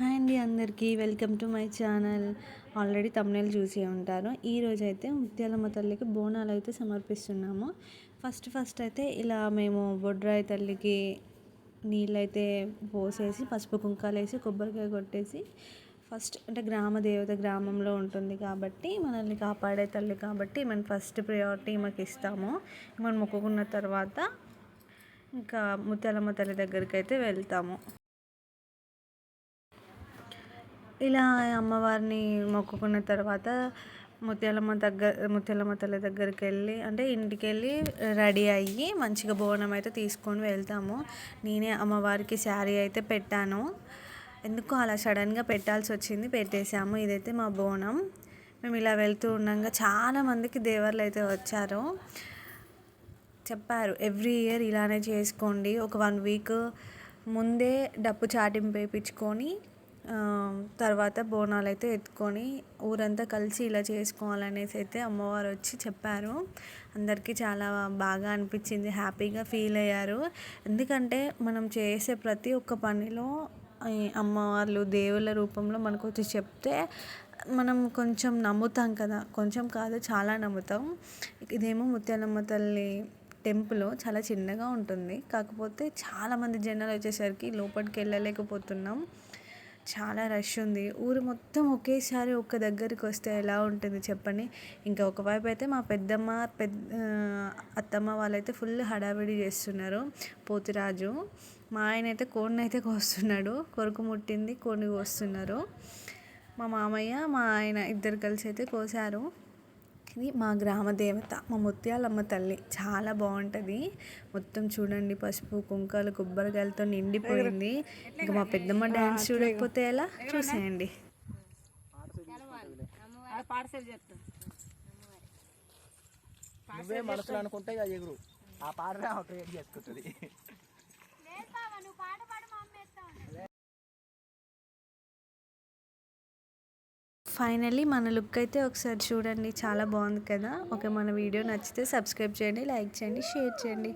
Hi అండి అందరికీ. Welcome to my channel. Already thumbnail చూసే ఉంటారు. ఈరోజు అయితే ముత్యాలమ్మ తల్లికి బోనాలు అయితే సమర్పిస్తున్నాము. ఫస్ట్ ఫస్ట్ అయితే ఇలా మేము బొడ్రాయి తల్లికి నీళ్ళైతే పోసేసి పసుపు కుంకాలు వేసి కొబ్బరికాయ కొట్టేసి ఫస్ట్ అంటే గ్రామ దేవత గ్రామంలో ఉంటుంది కాబట్టి మనల్ని కాపాడే తల్లి కాబట్టి మనం ఫస్ట్ ప్రయారిటీ మాకు ఇస్తాము. మనం మొక్కుకున్న తర్వాత ఇంకా ముత్యాలమ్మ తల్లి దగ్గరికి అయితే వెళ్తాము. ఇలా అమ్మవారిని మొక్కుకున్న తర్వాత ముత్యాలమ్మ దగ్గర ముత్యాలమ్మ తల్లి దగ్గరికి వెళ్ళి అంటే ఇంటికి వెళ్ళి రెడీ అయ్యి మంచిగా బోనం అయితే తీసుకొని వెళ్తాము. నేనే అమ్మవారికి శారీ అయితే పెట్టాను. ఎందుకు అలా సడన్గా పెట్టాల్సి వచ్చింది పెట్టేశాము. ఇదైతే మా బోనం. మేము ఇలా వెళ్తూ ఉండగా చాలామందికి దేవర్లు అయితే వచ్చారు. చెప్పారు ఎవ్రీ ఇయర్ ఇలానే చేసుకోండి. ఒక వన్ వీక్ ముందే డప్పు చాటింపు వేయించుకొని తర్వాత బోనాలు అయితే ఎత్తుకొని ఊరంతా కలిసి ఇలా చేసుకోవాలనేసి అయితే అమ్మవారు వచ్చి చెప్పారు. అందరికీ చాలా బాగా అనిపించింది హ్యాపీగా ఫీల్ అయ్యారు. ఎందుకంటే మనం చేసే ప్రతి ఒక్క పనిలో అమ్మవార్లు దేవుళ్ళ రూపంలో మనకు వచ్చి చెప్తే మనం కొంచెం నమ్ముతాం కదా. కొంచెం కాదు చాలా నమ్ముతాం. ఇదేమో ముత్యాలమ్మ తల్లి టెంపుల్ చాలా చిన్నగా ఉంటుంది. కాకపోతే చాలామంది జనాలు వచ్చేసరికి లోపలికి వెళ్ళలేకపోతున్నాం. చాలా రష్ ఉంది. ఊరు మొత్తం ఒకేసారి ఒక్క దగ్గరికి వస్తే ఎలా ఉంటుంది చెప్పండి? ఇంకా ఒకవైపు అయితే మా పెద్దమ్మ పెద్ద అత్తమ్మ వాళ్ళైతే ఫుల్ హడావిడి చేస్తున్నారు. పోతురాజు మా ఆయన అయితే కోడిని అయితే కోస్తున్నాడు. కొరకు ముట్టింది కోడిని కోస్తున్నారు. మా మామయ్య మా ఆయన ఇద్దరు కలిసి అయితే కోసారు. ఇది మా గ్రామ దేవత మా ముత్యాలమ్మ తల్లి. చాలా బాగుంటుంది. మొత్తం చూడండి పసుపు కుంకాలు కొబ్బరికాయలతో నిండిపోయింది. ఇంకా మా పెద్దమ్మ డ్యాన్స్ చూడకపోతే ఎలా? చూసేయండి. నువ్వే మనసులో అనుకుంటే ఎగురు. ఆ పాట క్రియేట్ చేసుకుంటుంది. ఫైనల్లీ మన లుక్ అయితే ఒకసారి చూడండి చాలా బాగుంది కదా. ఓకే మన వీడియో నచ్చితే సబ్స్క్రైబ్ చేయండి లైక్ చేయండి షేర్ చేయండి.